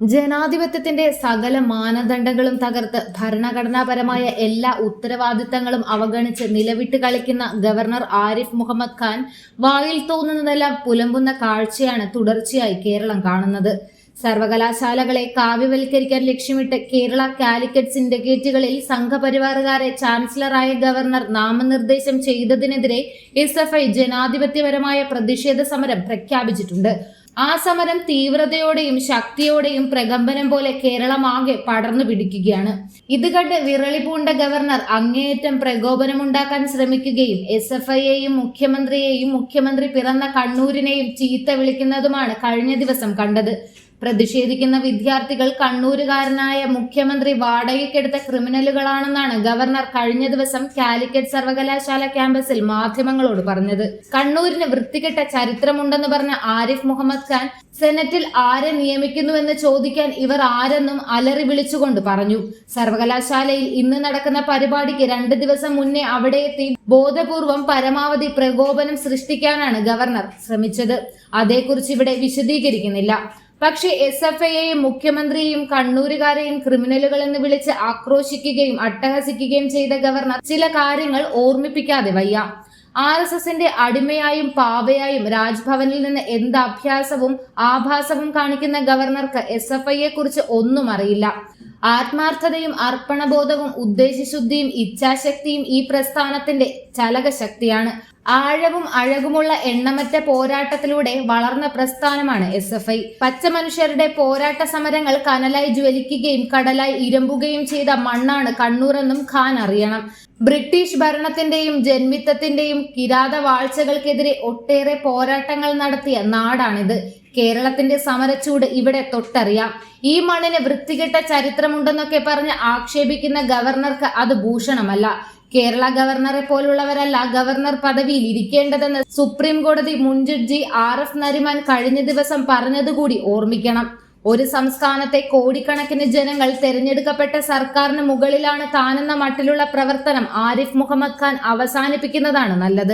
ജനാധിപത്യത്തിന്റെ സകല മാനദണ്ഡങ്ങളും തകർത്ത് ഭരണഘടനാപരമായ എല്ലാ ഉത്തരവാദിത്തങ്ങളും അവഗണിച്ച് നിലവിട്ട് കളിക്കുന്ന ഗവർണർ ആരിഫ് മുഹമ്മദ് ഖാൻ വായിൽ തോന്നുന്നതെല്ലാം പുലമ്പുന്ന കാഴ്ചയാണ് തുടർച്ചയായി കേരളം കാണുന്നത്. സർവകലാശാലകളെ കാവ്യവൽക്കരിക്കാൻ ലക്ഷ്യമിട്ട് കേരള കാലിക്കറ്റ് സിൻഡിക്കേറ്റുകളിൽ സംഘപരിവാറുകാരെ ചാൻസലറായ ഗവർണർ നാമനിർദ്ദേശം ചെയ്തതിനെതിരെ എസ് ജനാധിപത്യപരമായ പ്രതിഷേധ സമരം പ്രഖ്യാപിച്ചിട്ടുണ്ട്. ആ സമരം തീവ്രതയോടെയും ശക്തിയോടെയും പ്രകമ്പനം പോലെ കേരളമാകെ പടർന്നു പിടിക്കുകയാണ്. ഇത് കണ്ട് വിറളി പൂണ്ട ഗവർണർ അങ്ങേയറ്റം പ്രകോപനമുണ്ടാക്കാൻ ശ്രമിക്കുകയും എസ് എഫ് ഐയെയും മുഖ്യമന്ത്രിയെയും മുഖ്യമന്ത്രി പിറന്ന കണ്ണൂരിനെയും ചീത്ത വിളിക്കുന്നതുമാണ് കഴിഞ്ഞ ദിവസം കണ്ടത്. പ്രതിഷേധിക്കുന്ന വിദ്യാർത്ഥികൾ കണ്ണൂരുകാരനായ മുഖ്യമന്ത്രി വാടകയ്ക്കെടുത്ത ക്രിമിനലുകളാണെന്നാണ് ഗവർണർ കഴിഞ്ഞ ദിവസം കാലിക്കറ്റ് സർവകലാശാല ക്യാമ്പസിൽ മാധ്യമങ്ങളോട് പറഞ്ഞത്. കണ്ണൂരിന് വൃത്തികെട്ട ചരിത്രമുണ്ടെന്ന് പറഞ്ഞ ആരിഫ് മുഹമ്മദ് ഖാൻ സെനറ്റിൽ ആരെ നിയമിക്കുന്നുവെന്ന് ചോദിക്കാൻ ഇവർ ആരെന്നും അലറി വിളിച്ചുകൊണ്ട് പറഞ്ഞു. സർവകലാശാലയിൽ ഇന്ന് നടക്കുന്ന പരിപാടിക്ക് രണ്ട് ദിവസം മുന്നേ അവിടെ എത്തി ബോധപൂർവം പരമാവധി പ്രകോപനം സൃഷ്ടിക്കാനാണ് ഗവർണർ ശ്രമിച്ചത്. അതേക്കുറിച്ച് ഇവിടെ വിശദീകരിക്കുന്നില്ല. പക്ഷേ എസ് എഫ് ഐയെയും മുഖ്യമന്ത്രിയെയും കണ്ണൂരുകാരെയും ക്രിമിനലുകൾ എന്ന് വിളിച്ച് ആക്രോശിക്കുകയും അട്ടഹസിക്കുകയും ചെയ്ത ഗവർണർ ചില കാര്യങ്ങൾ ഓർമ്മിപ്പിക്കാതെ വയ്യ. ആർ എസ് എസിന്റെ അടിമയായും പാവയായും രാജ്ഭവനിൽ നിന്ന് എന്ത് അഭ്യാസവും ആഭാസവും കാണിക്കുന്ന ഗവർണർക്ക് എസ് എഫ് ഐയെ കുറിച്ച് ഒന്നും അറിയില്ല. ആത്മാർത്ഥതയും അർപ്പണബോധവും ഉദ്ദേശശുദ്ധിയും ഇച്ഛാശക്തിയും ഈ പ്രസ്ഥാനത്തിന്റെ ചലകശക്തിയാണ്. ആഴവും അഴകുമുള്ള എണ്ണമറ്റ പോരാട്ടത്തിലൂടെ വളർന്ന പ്രസ്ഥാനമാണ് എസ് എഫ് ഐ. പച്ച മനുഷ്യരുടെ പോരാട്ട സമരങ്ങൾ കനലായി ജ്വലിക്കുകയും കടലായി ഇരമ്പുകയും ചെയ്ത മണ്ണാണ് കണ്ണൂരെന്നും ഖാൻ അറിയണം. ബ്രിട്ടീഷ് ഭരണത്തിന്റെയും ജന്മിത്തത്തിന്റെയും കിരാത വാഴ്ചകൾക്കെതിരെ ഒട്ടേറെ പോരാട്ടങ്ങൾ നടത്തിയ നാടാണിത്. കേരളത്തിന്റെ സമരച്ചൂട് ഇവിടെ തൊട്ടറിയാം. ഈ മണ്ണിന് വൃത്തികെട്ട ചരിത്രമുണ്ടെന്നൊക്കെ പറഞ്ഞ് ആക്ഷേപിക്കുന്ന ഗവർണർക്ക് അത് ഭൂഷണമല്ല. കേരള ഗവർണറെ പോലുള്ളവരല്ല ഗവർണർ പദവിയിൽ ഇരിക്കേണ്ടതെന്ന് സുപ്രീം കോടതി മുൻ ജഡ്ജി ആർ എഫ് നരിമാൻ കഴിഞ്ഞ ദിവസം പറഞ്ഞതുകൂടി ഓർമ്മിക്കണം. ഒരു സംസ്ഥാനത്തെ കോടിക്കണക്കിന് ജനങ്ങൾ തെരഞ്ഞെടുക്കപ്പെട്ട സർക്കാരിന് മുകളിലാണ് താനെന്ന മട്ടിലുള്ള പ്രവർത്തനം ആരിഫ് മുഹമ്മദ് ഖാൻ അവസാനിപ്പിക്കുന്നതാണ് നല്ലത്.